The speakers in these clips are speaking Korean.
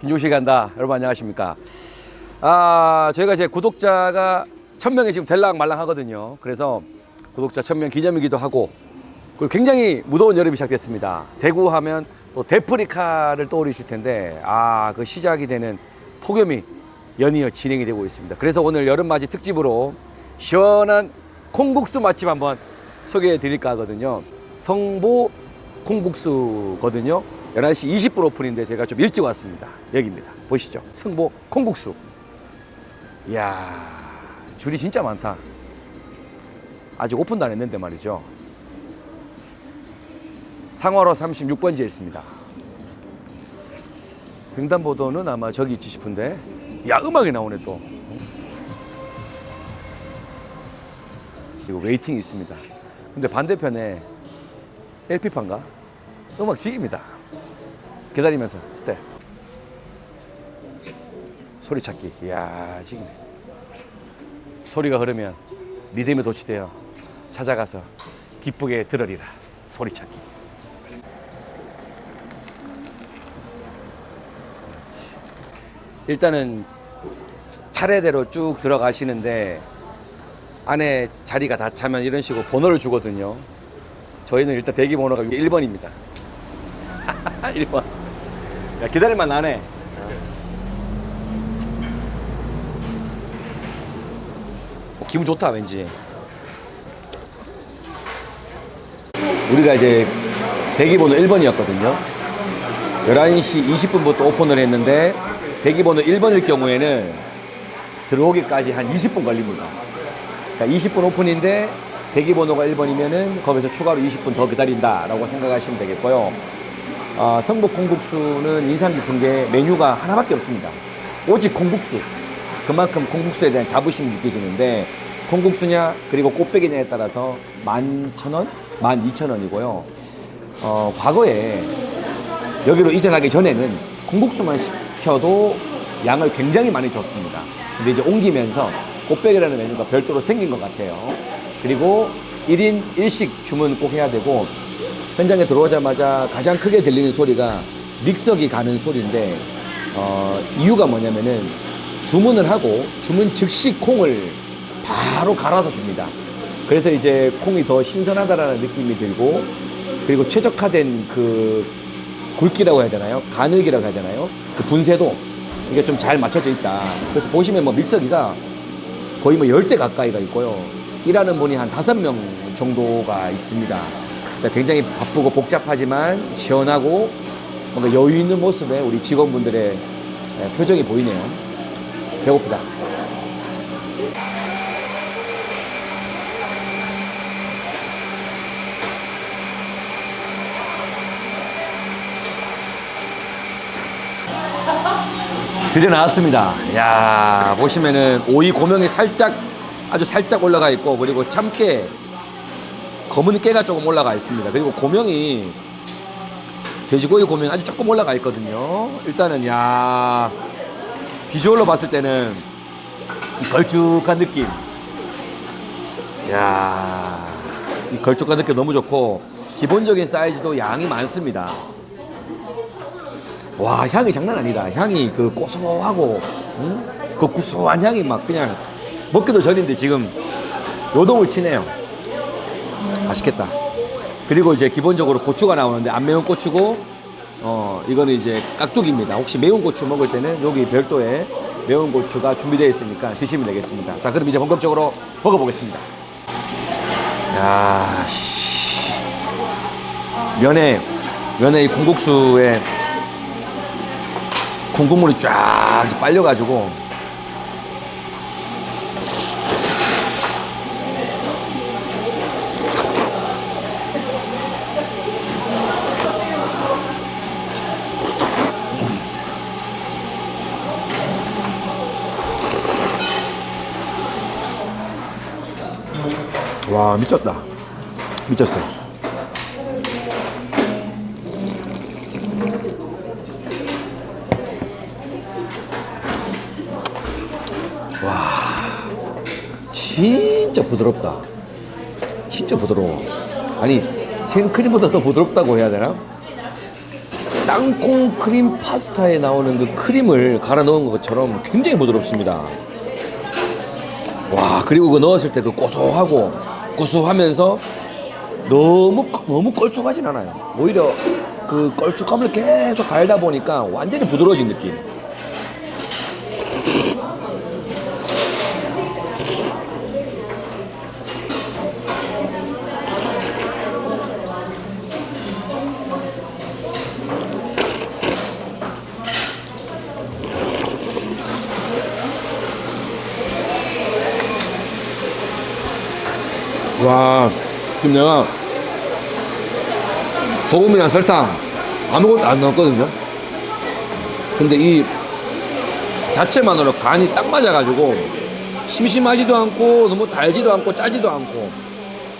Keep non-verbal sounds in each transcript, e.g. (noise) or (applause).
김종식 간다. 여러분 안녕하십니까? 아, 저희가 이제 구독자가 천 명이 지금 될랑 말랑 하거든요. 그래서 구독자 천명 기념이기도 하고 그리고 굉장히 무더운 여름이 시작됐습니다. 대구 하면 또 데프리카를 떠올리실 텐데 아, 그 시작이 되는 폭염이 연이어 진행이 되고 있습니다. 그래서 오늘 여름맞이 특집으로 시원한 콩국수 맛집 한번 소개해 드릴까 하거든요. 성보 콩국수거든요. 11시 20분 오픈인데 제가 좀 일찍 왔습니다. 여기입니다. 보시죠. 성보 콩국수. 이야, 줄이 진짜 많다. 아직 오픈도 안 했는데 말이죠. 상화로 36번지에 있습니다. 횡단보도는 아마 저기 있지 싶은데. 야, 음악이 나오네 또. 이거 웨이팅이 있습니다. 근데 반대편에 LP판가? 음악 지입니다. 기다리면서 스텝. 소리 찾기. 이야, 지금 소리가 흐르면 리듬에 도취되어 찾아가서 기쁘게 들으리라. 소리 찾기. 일단은 차례대로 쭉 들어가시는데 안에 자리가 다 차면 이런 식으로 번호를 주거든요. 저희는 일단 대기 번호가 1번입니다. 1번. (laughs) 야, 기다릴만 하네. 어, 기분 좋다, 왠지. 우리가 이제 대기 번호 1번이었거든요. 11시 20분부터 오픈을 했는데 대기 번호 1번일 경우에는 들어오기까지 한 20분 걸립니다. 그러니까 20분 오픈인데 대기 번호가 1번이면은 거기서 추가로 20분 더 기다린다라고 생각하시면 되겠고요. 아, 성북 콩국수는 인상 깊은 게 메뉴가 하나밖에 없습니다. 오직 콩국수. 그만큼 콩국수에 대한 자부심이 느껴지는데 콩국수냐 그리고 꽃배기냐에 따라서 11,000원, 12,000원이고요. 어, 과거에 여기로 이전하기 전에는 콩국수만 시켜도 양을 굉장히 많이 줬습니다. 근데 이제 옮기면서 꽃배기라는 메뉴가 별도로 생긴 것 같아요. 그리고 1인 1식 주문 꼭 해야 되고 현장에 들어오자마자 가장 크게 들리는 소리가 믹서기 가는 소리인데 어, 이유가 뭐냐면은 주문을 하고 주문 즉시 콩을 바로 갈아서 줍니다. 그래서 이제 콩이 더 신선하다라는 느낌이 들고 그리고 최적화된 그 굵기라고 해야 되나요? 가늘기라고 해야 되나요? 그 분쇄도 이게 좀 잘 맞춰져 있다. 그래서 보시면 뭐 믹서기가 거의 뭐 10대 가까이가 있고요. 일하는 분이 한 5명 정도가 있습니다. 그러니까 굉장히 바쁘고 복잡하지만 시원하고 뭔가 여유 있는 모습에 우리 직원분들의 예, 표정이 보이네요. 배고프다. 드디어 나왔습니다. 야 보시면은 오이 고명이 살짝 아주 살짝 올라가 있고 그리고 참깨 검은 깨가 조금 올라가 있습니다. 그리고 고명이 돼지고기 고명이 아주 조금 올라가 있거든요. 일단은 야 비주얼로 봤을 때는 이 걸쭉한 느낌. 야, 이 걸쭉한 느낌 너무 좋고 기본적인 사이즈도 양이 많습니다. 와 향이 장난 아니다. 향이 그 고소하고 음? 그 구수한 향이 막 그냥 먹기도 전인데 지금 요동을 치네요. 맛있겠다. 그리고 이제 기본적으로 고추가 나오는데 안 매운 고추고 어 이거는 이제 깍두기입니다. 혹시 매운 고추 먹을 때는 여기 별도의 매운 고추가 준비되어 있으니까 드시면 되겠습니다. 자 그럼 이제 본격적으로 먹어보겠습니다. 야 씨. 면에 면에 이 콩국수에 콩국물이 쫙 빨려가지고 와 미쳤다 미쳤어 진짜 부드럽다. 진짜 부드러워. 아니 생크림보다 더 부드럽다고 해야 되나? 땅콩 크림 파스타에 나오는 그 크림을 갈아 넣은 것처럼 굉장히 부드럽습니다. 와 그리고 그 넣었을 때 그 고소하고 구수하면서 너무 너무 걸쭉하진 않아요. 오히려 그 걸쭉함을 계속 갈다 보니까 완전히 부드러워진 느낌. 와, 지금 내가 소금이랑 설탕 아무것도 안 넣었거든요. 근데 이 자체만으로 간이 딱 맞아가지고 심심하지도 않고 너무 달지도 않고 짜지도 않고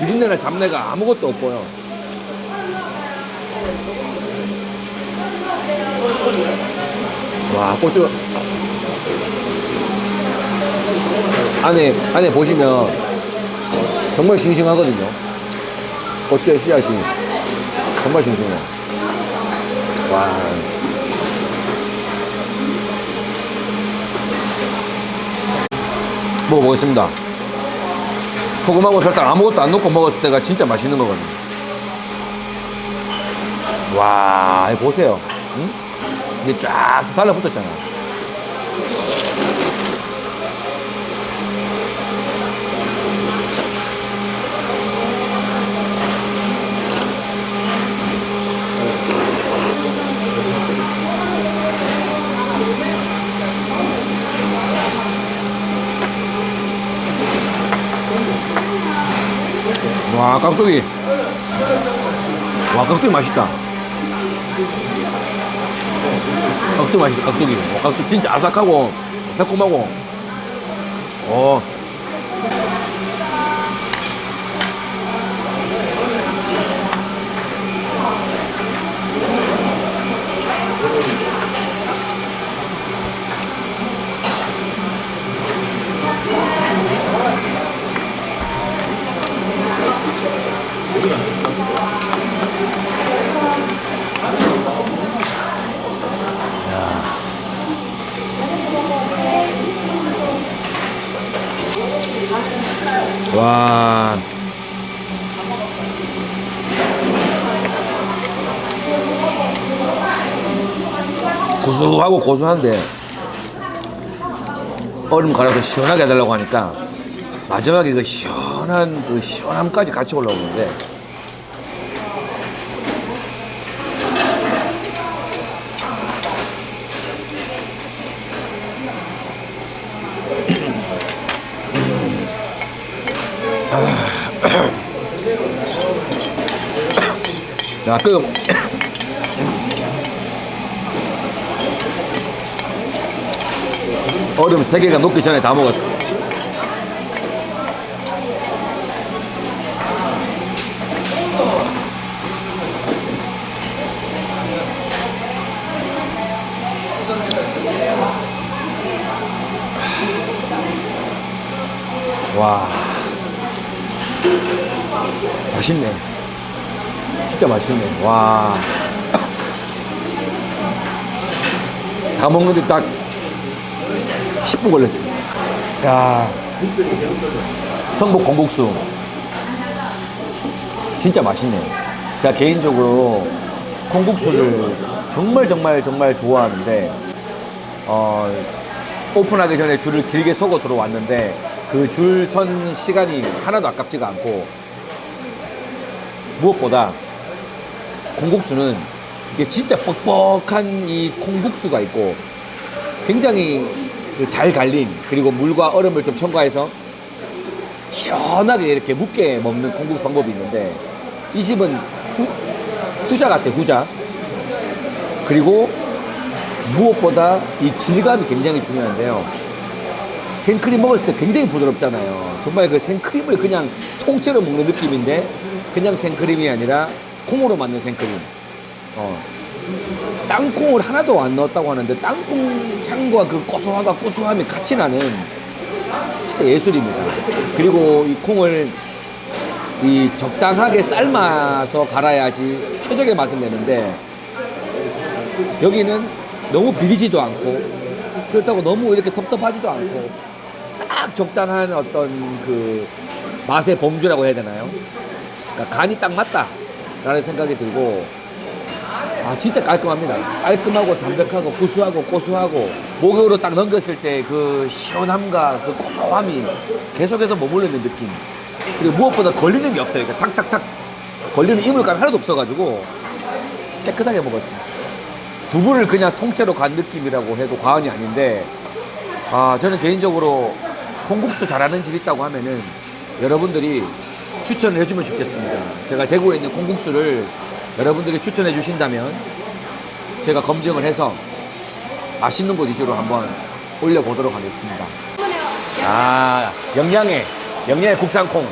비린내나 잡내가 아무것도 없고요. 와, 고추 안에 안에 보시면 정말 싱싱하거든요. 고추의 씨앗이 정말 싱싱해. 와. 먹어보겠습니다. 소금하고 설탕 아무것도 안 넣고 먹었을 때가 진짜 맛있는 거거든요. 와, 보세요. 응? 이게 쫙 달라붙었잖아. 와 깍두기 와 깍두기 맛있다. 깍두기 맛있다 깍두기. 와, 깍두기 진짜 아삭하고 새콤하고. 어 구수하고 고소한데 얼음 갈아서 시원하게 해달라고 하니까 마지막에 그 시원한 그 시원함까지 같이 올라오는데. (coughs) 야, 그 얼음 세 개가 녹기 전에 다 먹었어. 와, 맛있네. 진짜 맛있네. 와. (coughs) 다 먹는데 딱 10분 걸렸습니다. 야. 성북 공국수. 진짜 맛있네요. 제가 개인적으로 콩국수를 정말 정말 정말 좋아하는데, 어, 오픈하기 전에 줄을 길게 서고 들어왔는데, 그 줄 선 시간이 하나도 아깝지가 않고, 무엇보다 콩국수는 이게 진짜 뻑뻑한 이 콩국수가 있고 굉장히 그 잘 갈린 그리고 물과 얼음을 좀 첨가해서 시원하게 이렇게 묻게 먹는 콩국수 방법이 있는데 이 집은 후, 후자 같아 후자. 그리고 무엇보다 이 질감이 굉장히 중요한데요. 생크림 먹었을 때 굉장히 부드럽잖아요. 정말 그 생크림을 그냥 통째로 먹는 느낌인데 그냥 생크림이 아니라 콩으로 만든 생크림. 어. 땅콩을 하나도 안 넣었다고 하는데 땅콩 향과 그 고소함과 구수함이 같이 나는 진짜 예술입니다. 그리고 이 콩을 이 적당하게 삶아서 갈아야지 최적의 맛을 내는데 여기는 너무 비리지도 않고 그렇다고 너무 이렇게 텁텁하지도 않고 딱 적당한 어떤 그 맛의 범주라고 해야 되나요? 그러니까 간이 딱 맞다라는 생각이 들고 아 진짜 깔끔합니다. 깔끔하고 담백하고 구수하고 고소하고 목욕으로 딱 넘겼을 때 그 시원함과 그 고소함이 계속해서 있는 느낌. 그리고 무엇보다 걸리는 게 없어요. 그러니까 탁탁탁 걸리는 이물감이 하나도 없어가지고 깨끗하게 먹었습니다. 두부를 그냥 통째로 간 느낌이라고 해도 과언이 아닌데 아 저는 개인적으로 콩국수 잘하는 집 있다고 하면은 여러분들이 추천을 해주면 좋겠습니다. 제가 대구에 있는 콩국수를 여러분들이 추천해 주신다면 제가 검증을 해서 맛있는 곳 위주로 한번 올려보도록 하겠습니다. 아, 영양에, 영양의 국산 콩.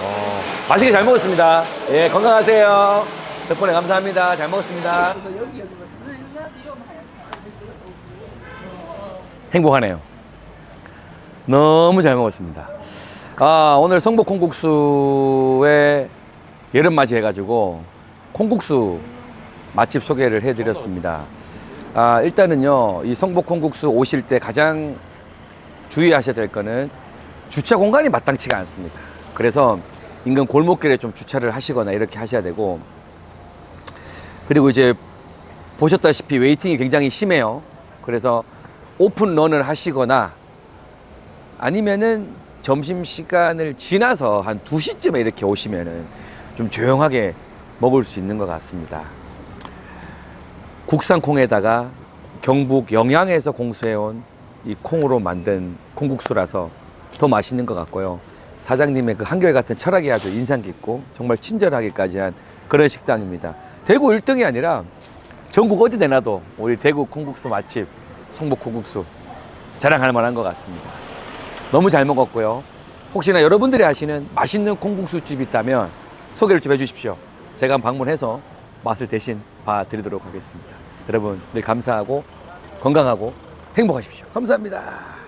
어, 맛있게 잘 먹었습니다. 예, 건강하세요. 덕분에 감사합니다. 잘 먹었습니다. 행복하네요. 너무 잘 먹었습니다. 아, 오늘 성북 콩국수에 여름 맞이 해가지고 콩국수 맛집 소개를 해드렸습니다. 아, 일단은요, 이 성북 콩국수 오실 때 가장 주의하셔야 될 거는 주차 공간이 마땅치가 않습니다. 그래서 인근 골목길에 좀 주차를 하시거나 이렇게 하셔야 되고, 그리고 이제 보셨다시피 웨이팅이 굉장히 심해요. 그래서 오픈런을 하시거나 아니면은 점심시간을 지나서 한 2시쯤에 이렇게 오시면은 좀 조용하게 먹을 수 있는 것 같습니다. 국산 콩에다가 경북 영양에서 공수해온 이 콩으로 만든 콩국수라서 더 맛있는 것 같고요. 사장님의 그 한결같은 철학이 아주 인상 깊고 정말 친절하기까지 한 그런 식당입니다. 대구 1등이 아니라 전국 어디 내놔도 우리 대구 콩국수 맛집 성북 콩국수 자랑할 만한 것 같습니다. 너무 잘 먹었고요. 혹시나 여러분들이 아시는 맛있는 콩국수집 있다면 소개를 좀 해주십시오. 제가 방문해서 맛을 대신 봐드리도록 하겠습니다. 여러분 늘 감사하고 건강하고 행복하십시오. 감사합니다.